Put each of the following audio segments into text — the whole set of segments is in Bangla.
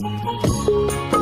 হায়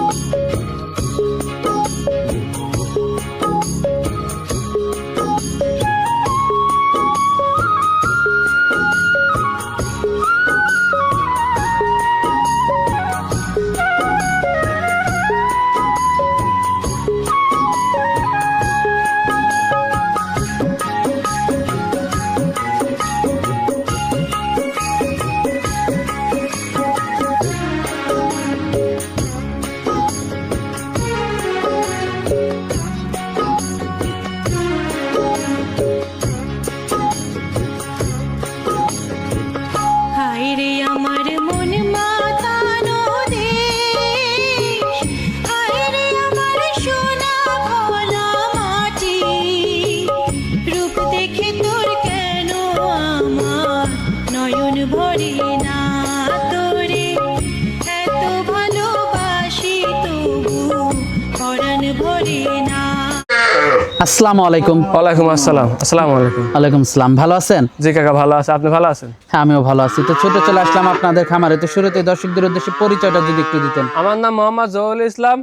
আসসালামু আলাইকুম। ওয়ালাইকুম আসসালাম। আসসালামু আলাইকুম। ওয়ালাইকুম আসসালাম ভালো আছেন? জি কাকা ভালো আছে। আপনি ভালো আছেন? হ্যাঁ আমিও ভালো আছি। তো ছোট চলে আসলাম আপনাদের খামারে। তো শুরুতে দর্শকদের উদ্দেশ্যে পরিচয়টা যদি একটু দিতেন। আমার নাম মোহাম্মদ জহুল ইসলাম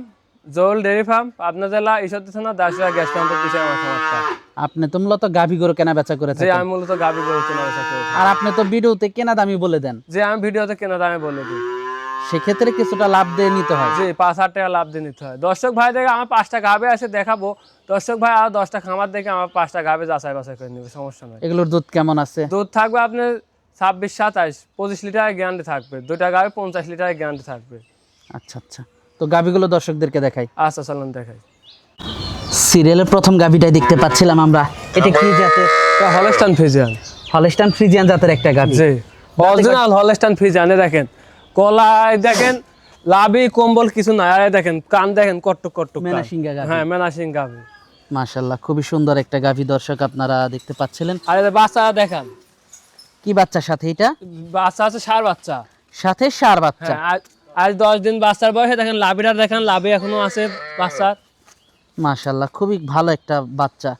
জহুল ডেয়ারি ফার্ম পাবনা জেলা ঈশ্বরদী থানা দাসরা গ্যাস পাম্পের পিছিয়ে আমার খামারটা। আপনি তো মূলত গাভী গরু কেনা বেচা করে থাকেন। আমি মূলত গাভী গরু কেনা বেচা করি আর আপনি তো ভিডিওতে কেনা দামি বলে দেন। যে আমি ভিডিওতে কেনা দামে বলে দিই। সেক্ষেত্রে কিছুটা লাভ দিয়ে নিতে হয়। জি পাঁচ হাজার টাকা লাভ দিয়ে নিতে হয়। দর্শক ভাই দেখে আমার পাঁচটা গাবে আসে দেখাবো। দর্শক ভাই আর দশটা খামার দেখে আমার পাঁচটা গাবে যাচাই বাছাই করে নেবে সমস্যা নয় এগুলোর দুধ কেমন আছে? দুধ থাকবে আপনার ছাব্বিশ সাতাইশ পঁচিশ লিটারের গ্যারান্টি থাকবে। দুইটা গাবে পঞ্চাশ লিটারের গ্যারান্টি থাকবে। আচ্ছা আচ্ছা। তো গাভীগুলো দর্শকদেরকে দেখাই। আচ্ছা চলুন দেখাই। সিরিয়ালের প্রথম গাভীটাই দেখতে পাচ্ছিলাম আমরা। এটা কি জাতের? হলস্টান ফিজিয়ান হলস্টান ফ্রিজিয়ান জাতের একটা গাভী। জি। অরিজিনাল হলস্টান ফ্রিজ আনে দেখেন। কলায় দেখেন লাভি কম্বল কিছু নাই। আরে দেখেন কান দেখেন কট্টু কট্টু মেনাসিঙ্গা গাভী। হ্যাঁ মেনাসিং গাভি। মাশাল্লাহ খুবই সুন্দর একটা গাভী দর্শক আপনারা দেখতে পাচ্ছিলেন। আরে বাচ্চা দেখান। কি বাচ্চার সাথে এটা? বাচ্চা আছে সার বাচ্চা। সাথে সার বাচ্চা। হ্যাঁ আজ- দশ দিন বাচ্চার বয়সে দেখেন লাভিটা দেখেন লাভি এখনও আছে বাচ্চার। মাশাল্লাহ খুবই ভালো একটা বাচ্চা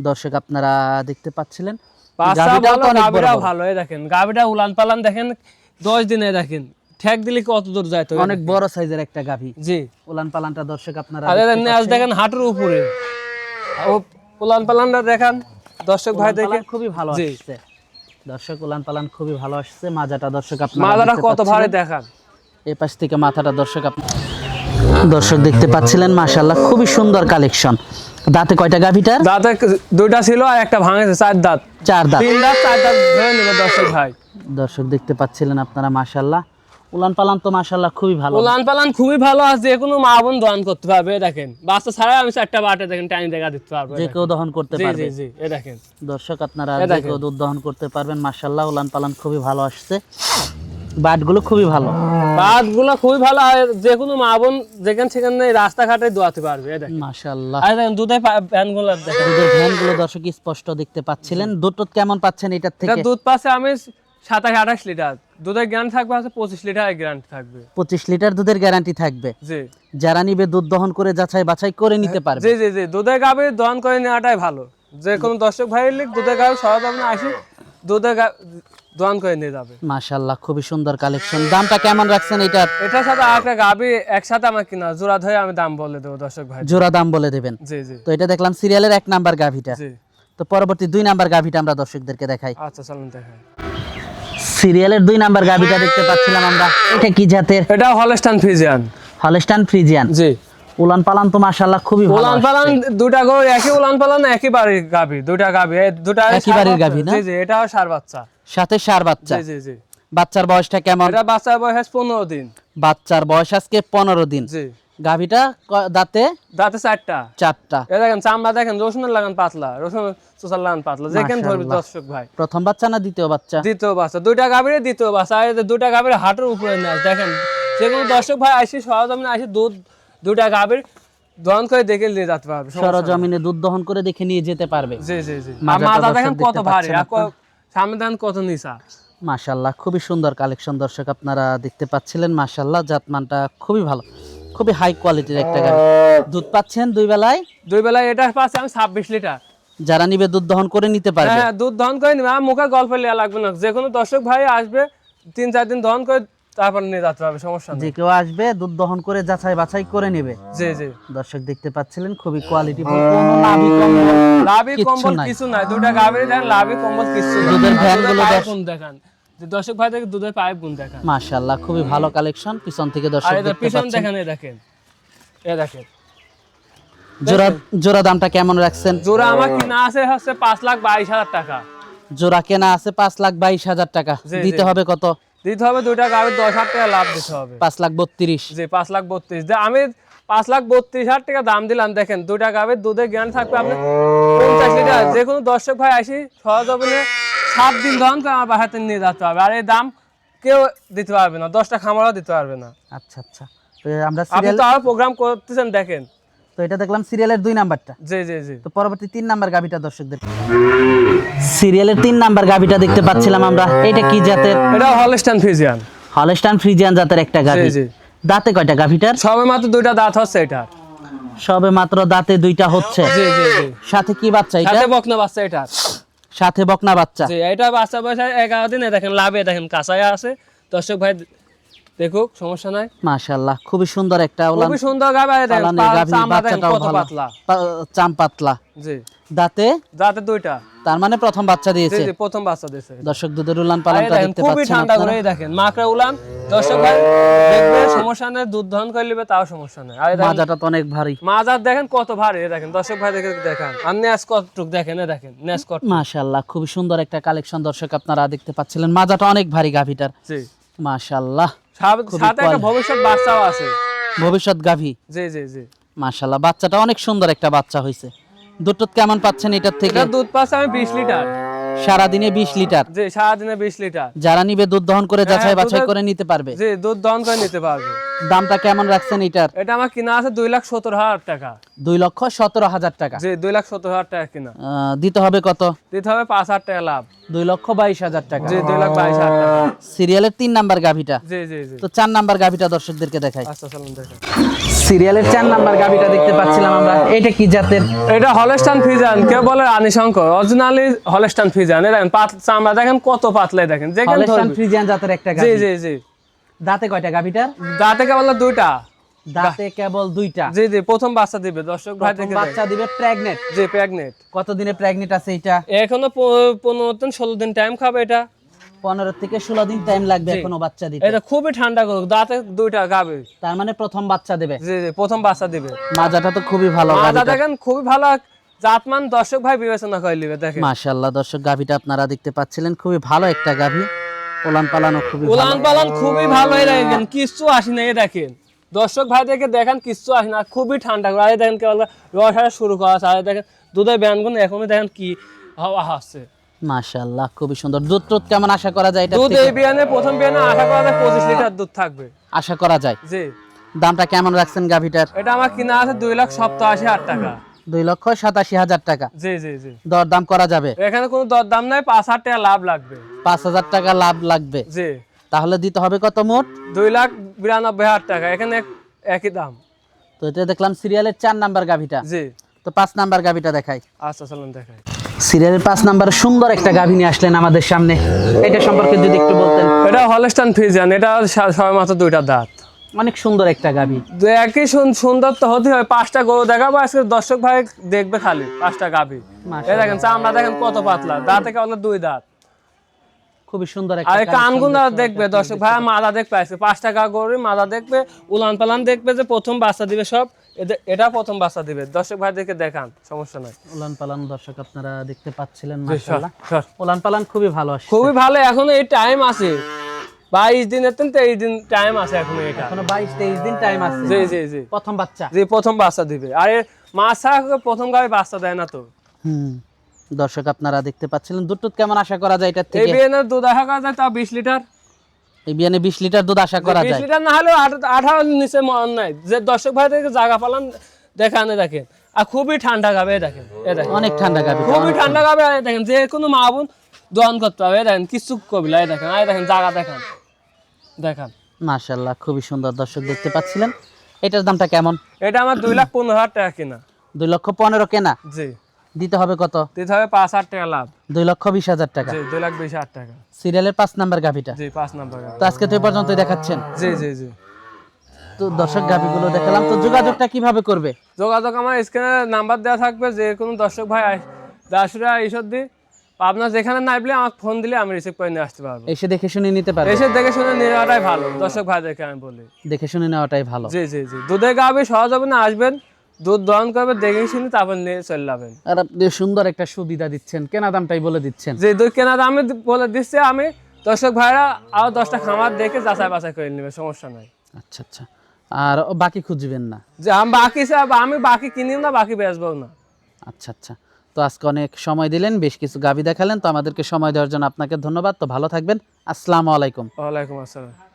দর্শক আপনারা দেখতে পাচ্ছিলেন। বাচ্চা ভালো বড়। ভালো দেখেন। গাভিটা উলান পালান দেখেন দশ দিনে দেখেন। ঠেক দিলে কত দূর যায় তো অনেক বড় সাইজের একটা গাভী। জি। উলান পালানটা দর্শক আপনারা আরে দেখতে দেখেন হাঁটুর উপরে। ও উলান পালানটা দেখেন। দর্শক ভাই দেখে খুবই ভালো আসছে। দর্শক উলান পালান খুবই ভালো আসছে। মাজাটা দর্শক আপনারা দেখতে কত ভারী পাচ্ছিলেন। দেখান। এই পাশ থেকে মাথাটা দর্শক আপ- দর্শক দেখতে পাচ্ছিলেন মাশাল্লাহ খুবই সুন্দর কালেকশন। দাঁতে কয়টা গাভীটার দাঁতে দুইটা ছিল আর একটা ভাঙেছে চার দাঁত। চার দাঁত। তিন দাঁত চার দাঁত দর্শক ভাই। দর্শক দেখতে পাচ্ছিলেন আপনারা মাশাল্লাহ উলান পালান তো খুবই ভালো। উলান পালান খুবই ভালো আছে যে কোনো মা বোন দোয়ান করতে পারবে দেখেন। বাচ্চা ছাড়াই আমি চারটা বাটে দেখেন টাইম দেখা দিতে পারব যে কেউ দহন করতে পারবে জি জি এই দেখেন। দর্শক আপনারা যে কেউ দুধ দহন করতে পারবেন উলান পালান খুবই ভালো আসছে। বাটগুলো খুবই ভালো। বাদগুলো খুবই ভালো আর যে কোনো মা বোন যেখানে সেখানে রাস্তাঘাটে দোয়াতে পারবে আর দেখেন দুধে ভ্যানগুলো দেখেন। দুধের ভ্যানগুলো দর্শক স্পষ্ট দেখতে পাচ্ছিলেন। দুধ কেমন পাচ্ছেন এটার এটা থেকে? দুধ পাচ্ছে আমি সাতাশ আঠাশ লিটার। দুধের গ্যারান্টি থাকবে আছে পঁচিশ লিটার গ্যারান্টি থাকবে। পঁচিশ লিটার দুধের গ্যারান্টি থাকবে। জি। যারা নিবে দুধ দহন করে যাচাই বাছাই করে নিতে পারবে। জি জি জি। দুধের গাভি দহন করে নেওয়াটাই ভালো। যে কোনো দর্শক ভাইয়ের লিখ দুধের সহজ আপনি আসি দুধের দহন করে নিয়ে যাবে। মাশাল্লাহ খুবই সুন্দর কালেকশন দামটা কেমন রাখছেন এটার এটার সাথে আর একটা গাভি একসাথে আমার কিনা জোড়া ধরে আমি দাম বলে দেবো দর্শক ভাই। জোড়া দাম বলে দেবেন। জি জি। তো এটা দেখলাম সিরিয়ালের এক নাম্বার গাভিটা। জি। তো পরবর্তী দুই নাম্বার গাভিটা আমরা দর্শকদেরকে দেখাই। আচ্ছা চলুন দেখাই। সিরিয়ালের দুই নাম্বার গাভিটা দেখতে পাচ্ছিলাম আমরা। এটা কি জাতের? এটা হলস্টান ফিজিয়ান হলস্টান ফ্রিজিয়ান। জি। উলান পালান তো মাশাল্লাহ খুবই ভালো উলান পালান দুটা গো একই উলান পালান একই বাড়ির গাভি দুটা এই দুটা একই বাড়ির গাভী না? জি জি এটাও সার বাচ্চা। সাথে সার বাচ্চা। জি জি জি। বাচ্চার বয়সটা কেমন? এটা বাচ্চার বয়স পনেরো দিন। বাচ্চার বয়স আজকে পনেরো দিন। জি। গাভিটা দাঁতে? দাঁতে চারটা। চারটা। এ দেখেন চামড়া দেখেন লাগান পাতলা রসুন লাগান পাতলা যেখানে ধরবে দর্শক ভাই। প্রথম বাচ্চা না দ্বিতীয় বাচ্চা? দ্বিতীয় বাচ্চা দুইটা গাভীর দ্বিতীয় বাচ্চা আর দুইটা গাভীর হাটের উপরে নেয় দেখেন। দর্শক ভাই আসি সহজ আপনি আসি দুধ দুইটা গাভীর দহন করে দেখে নিয়ে যেতে পারবে সরজমিনে দুধ দহন করে দেখে নিয়ে যেতে পারবে। জি জি জি। মাথা দেখেন কত ভারী সামনে দেখেন কত নিচা। মাশাল্লাহ খুবই সুন্দর কালেকশন দর্শক আপনারা দেখতে পাচ্ছিলেন মাশাল্লাহ জাতমানটা খুবই ভালো। খুবই হাই কোয়ালিটির একটা গাড়ি। দুধ পাচ্ছেন দুই বেলায়? দুই বেলায় এটা পাচ্ছি আমি ছাব্বিশ লিটার। যারা নিবে দুধ দহন করে নিতে পারবে। হ্যাঁ দুধ দহন করে নিবে। আমার মুখে গল্প লেয়া লাগবে না। যে কোনো দর্শক ভাই আসবে তিন চার দিন দহন করে তারপর নিয়ে যেতে পারবে সমস্যা যে কেউ আসবে দুধ দহন করে যাচাই বাছাই করে নেবে। জি জি। দর্শক দেখতে পাচ্ছিলেন খুবই কোয়ালিটি কোনো নাভি কম্বল লাভি কম্বল কিছু নাই। দুটা গাভীর দেখেন লাভি কম্বল কিছু নাই। দুধের আর ভ্যানগুলো পাইপ দশ- দেখান? যে দর্শক ভাই থেকে দুধের পাইপ গুণ দেখান। মাশাআল্লাহ খুবই ভালো কালেকশন পিছন থেকে দর্শক দেখতে পিছন দেখেন দেখেন। এ দেখেন। জোড়া জোড়া দামটা কেমন রাখছেন? জোড়া আমার কিনা আছে হচ্ছে পাঁচ লাখ বাইশ হাজার টাকা। জোড়া কেনা আছে পাঁচ লাখ বাইশ হাজার টাকা। দিতে হবে কত? দিতে হবে দুইটা গাভীর দশ হাজার টাকা লাভ দিতে হবে। পাঁচ লাখ বত্রিশ। জি পাঁচ লাখ বত্রিশ। দে- আমি পাঁচ লাখ বত্রিশ হাজার টাকা দাম দিলাম দেখেন। দুইটা গাভীর দুধের জ্ঞান থাকবে আপনি পঞ্চাশ লিটার। যে কোনো দর্শক ভাই আসি সহজবনে সাত দিন ধরন করে আমার বাসাতে নিয়ে যেতে হবে। আর এই দাম কেউ দিতে পারবে না দশটা খামারও দিতে পারবে না। আচ্ছা আচ্ছা। তো আমরা আপনি তো আরও প্রোগ্রাম করতেছেন দেখেন। তো এটা দেখলাম সিরিয়ালের দুই নাম্বারটা। জি জি জি। তো পরবর্তী তিন নাম্বার গাভিটা দর্শকদের। সিরিয়ালের তিন নাম্বার দেখতে পাচ্ছিলাম আমরা। এটা কি জাতের? এটা হলস্টান ফিজিয়ান হলস্টান ফ্রিজিয়ান জাতের একটা গাভি। দাঁতে কয়টা গাভিটার? সবে মাত্র দুইটা দাঁত হচ্ছে এটা সবে মাত্র দাঁতে দুইটা হচ্ছে। জি জি জি। সাথে কি বাচ্চা এটা? সাথে বকনা বাচ্চা এটা সাথে বকনা বাচ্চা। এটা বাচ্চা বয়স এগারো দিনে দেখেন লাভে দেখেন কাঁচায় আছে। দর্শক ভাই দেখুক সমস্যা নাই। মাশাআল্লাহ খুবই সুন্দর একটা ওলান খুবই সুন্দর গাবে বাচ্চাটাও ভালো। পাতলা। চাম পাতলা। জি। দাঁতে? দাঁতে দুইটা। তার মানে প্রথম বাচ্চা দিয়েছে। জি প্রথম বাচ্চা দিয়েছে। দর্শক দুধের উলান পালনটা দেখতে খুবই ঠান্ডা করে দেখেন মাকড়া উলান। দর্শক ভাই দেখবে সমস্যা নেই দুধ দহন করে নেবে তাও সমস্যা নেই। আর মাজাটা তো অনেক ভারী। মাজার দেখেন কত ভারী দেখেন দর্শক ভাই দেখে দেখেন। আর নেস কতটুক দেখেন দেখেন নেস কত মাশাআল্লাহ খুবই সুন্দর একটা কালেকশন দর্শক আপনারা দেখতে পাচ্ছিলেন। মাজাটা অনেক ভারী গাভিটার। জি। মাশাআল্লাহ সাথে একটা ভবিষ্যৎ বাচ্চাও আছে। ভবিষ্যৎ গাভি। জি জি জি। মাশাআল্লাহ বাচ্চাটা অনেক সুন্দর একটা বাচ্চা হয়েছে দুধ কেমন পাচ্ছেন এটার থেকে? দুধ পাচ্ছে আমি বিশ লিটার। সারাদিনে বিশ লিটার। জি সারাদিনে বিশ লিটার। যারা নিবে দুধ দহন করে যাচাই হ্যাঁ, বাছাই করে নিতে পারবে। জি দুধ দহন করে নিতে পারবে। দামটা কেমন রাখছেন এটার? এটা আমার কিনা আছে দুই লাখ সত্তর হাজার টাকা। দুই লক্ষ সতেরো হাজার টাকা। জি দুই লাখ সত্তর হাজার টাকা কিনা। দিতে হবে কত? দিতে হবে পাঁচ হাজার টাকা লাভ। দুই লক্ষ বাইশ হাজার টাকা। জি দুই লাখ বাইশ হাজার টাকা। সিরিয়ালের তিন নাম্বার গাভিটা। জি জি জি। তো চার নাম্বার গাভিটা দর্শকদেরকে দেখাই। আচ্ছা চালুন দেখেন সিরিয়ালের চার নাম্বার গাভিটা দেখতে পাচ্ছিলাম আমরা। এটা কি জাতের? এটা হলস্টান ফিজান কেউ বলে রানী শঙ্কর। Originally Holstein Friesian. দেখেন পাত চামড়া দেখেন কত পাতলাই দেখেন। যেখানে হলস্টাইন ধরবে। ফ্রিজিয়ান জাতের একটা জি গাভি জি জি। দাঁতে কয়টা গাভিটার দাঁতে কেবল দুইটা। দাঁতে কেবল দুইটা। জি জি প্রথম বাচ্চা দিবে দর্শক ভাই থেকে বাচ্চা দিবে প্রেগনেন্ট জি প্রেগনেন্ট কতদিনে প্রেগনেন্ট আছে এটা এখনও প- পনেরো দিন ষোলো দিন টাইম খাবে এটা। পনেরো থেকে ষোলো দিন টাইম লাগবে এখনও বাচ্চা দিতে। এটা খুবই ঠান্ডা করুক দাঁতে দুইটা গাবে। তার মানে প্রথম বাচ্চা দেবে। জি জি প্রথম বাচ্চা দিবে। মাজাটা তো খুবই ভালো মাজা দেখেন খুবই ভালো জাতমান দর্শক ভাই বিবেচনা করে নিবে দেখেন। মাশাআল্লাহ দর্শক গাভিটা আপনারা দেখতে পাচ্ছিলেন খুবই ভালো একটা গাভি। ওলান পালানো খুবই ভালো। উলান পালান খুবই ভালো দেখেন কিচ্ছু আসি না দেখেন। দর্শক ভাই দেখে দেখেন কিচ্ছু আসে না খুবই ঠান্ডা করে আর দেখেন কেবল রস শুরু করা আছে আর দেখেন দুধের এখনই দেখেন কি হাওয়া আসছে মাশাআল্লাহ খুবই সুন্দর। দুধ কেমন আশা করা যায় এটা দুধ এই বিয়ানে প্রথম বিয়ানে আশা করা যায় পঁচিশ লিটার দুধ থাকবে। আশা করা যায়? জি। দামটা কেমন রাখছেন গাভিটার? এটা আমার কিনা আছে লাখ সপ্তাশি হাজার টাকা। দুই লক্ষ সাতাশি হাজার টাকা। জি জি জি। দর দাম করা যাবে? এখানে কোনো দর দাম নাই পাঁচ হাজার টাকা লাভ লাগবে। পাঁচ হাজার টাকা লাভ লাগবে? জি। তাহলে দিতে হবে কত মোট? দুই লাখ বিরানব্বই হাজার টাকা এখানে একই দাম। তো এটা দেখলাম সিরিয়ালের চার নাম্বার গাভিটা। জি। তো পাঁচ নাম্বার গাভিটা দেখাই। আচ্ছা চলুন দেখাই। সিরিয়ালের পাঁচ নাম্বার সুন্দর একটা গাভি নিয়ে আসলেন আমাদের সামনে। এটা সম্পর্কে যদি একটু বলতেন। এটা হলস্টান ফিজান এটা সা- সবে মাত্র দুইটা দাঁত। অনেক সুন্দর একটা গাভি। একই সুন্দর তো হতে হয় পাঁচটা গরু দেখাবো আজকে দর্শক ভাই দেখবে খালি পাঁচটা গাভি। এই দেখেন চামড়া দেখেন কত পাতলা দাঁতে কেবল দুই দাঁত। খুবই সুন্দর আর একটা কানগুন দেখবে দর্শক ভাই মাদা দেখবে আজকে পাঁচ টাকা গরু মাদা দেখবে উলান পালান দেখবে যে প্রথম বাচ্চা দিবে সব। এটা প্রথম বাচ্চা দিবে। দর্শক ভাই দেখে দেখান সমস্যা নাই। উলান পালান দর্শক আপনারা দেখতে পাচ্ছিলেন মাশাআল্লাহ। উলান পালান খুবই ভালো আসছে। খুবই ভালো এখনও এই টাইম আছে। বাইশ দিনের থেকে তেইশ দিন টাইম আছে এখনও এটা। এখনও বাইশ তেইশ দিন টাইম আছে। জি জি জি। প্রথম বাচ্চা। জি প্রথম বাচ্চা দিবে। আর মাছ প্রথম গাভি বাচ্চা দেয় না তো। হুম দর্শক আপনারা দেখতে পাচ্ছিলেন। দুধ কেমন আশা করা যায় এই থেকে? বিয়ানের দুধ আশা করা যায় তাও বিশ লিটার। এই বিয়ানে বিশ লিটার দুধ আশা করা যায়। লিটার না হলেও আঠা- আঠারো নিচে মন নাই। যে দর্শক ভাই থেকে জায়গা পালান দেখানে দেখেন। আর খুবই ঠান্ডা গাবে দেখেন এ দেখেন। অনেক ঠান্ডা গাভি খুবই ঠান্ডা গাবে দেখেন যে কোনো মা বোন দহন করতে হবে দেখেন কিছু কবিলা দেখেন দেখেন জায়গা দেখান দেখান। মাশাআল্লাহ খুবই সুন্দর দর্শক দেখতে পাচ্ছিলেন। এটার দামটা কেমন? এটা আমার দুই লাখ পনেরো হাজার টাকা কিনা। দুই লক্ষ পনেরো কেনা। জি। দিতে হবে কত? দিতে হবে পাঁচ হাজার টাকা লাভ। দুই লক্ষ বিশ হাজার টাকা। জি দুই লাখ বিশ হাজার টাকা। সিরিয়ালের পাঁচ নাম্বার গাভিটা? জি পাঁচ নাম্বার। তো আজকে তো পর্যন্তই দেখাচ্ছেন। জি জি জি। তো দর্শক গাভিগুলো দেখালাম। তো যোগাযোগটা কীভাবে করবে? যোগাযোগ আমার স্ক্রিনে নাম্বার দেওয়া থাকবে। যে কোনো দর্শক ভাই দাসুরা এইসব দি আপনার যেখানে নাইবলে আমাকে ফোন দিলে আমি রিসিভ করে নিয়ে আসতে পারব। এসে দেখে শুনে নিতে পারবে। এসে দেখে শুনে নেওয়াটাই ভালো। দর্শক ভাইদেরকে আমি বলি। দেখে শুনে নেওয়াটাই ভালো। জি জি জি। দুধের গাভী সহজ হবে না আসবেন। দুধ দহন করবে দেখে শুনে তারপর নিয়ে চলে যাবেন। আর আপনি সুন্দর একটা সুবিধা দিচ্ছেন কেনা দামটাই বলে দিচ্ছেন। যে দুধ কেনা দামে বলে দিচ্ছে আমি দর্শক ভাইরা আরও দশটা খামার দেখে যাচাই বাছাই করে নেবে সমস্যা নাই। আচ্ছা আচ্ছা। আর বাকি খুঁজবেন না? যে আমি বাকি সব- আমি বাকি কিনিও না বাকি বেচবো না। আচ্ছা আচ্ছা। তো আজকে অনেক সময় দিলেন বেশ কিছু গাভি দেখালেন তো আমাদেরকে সময় দেওয়ার জন্য আপনাকে ধন্যবাদ। তো ভালো থাকবেন। আসসালামু আলাইকুম। ওয়ালাইকুম আসসালাম।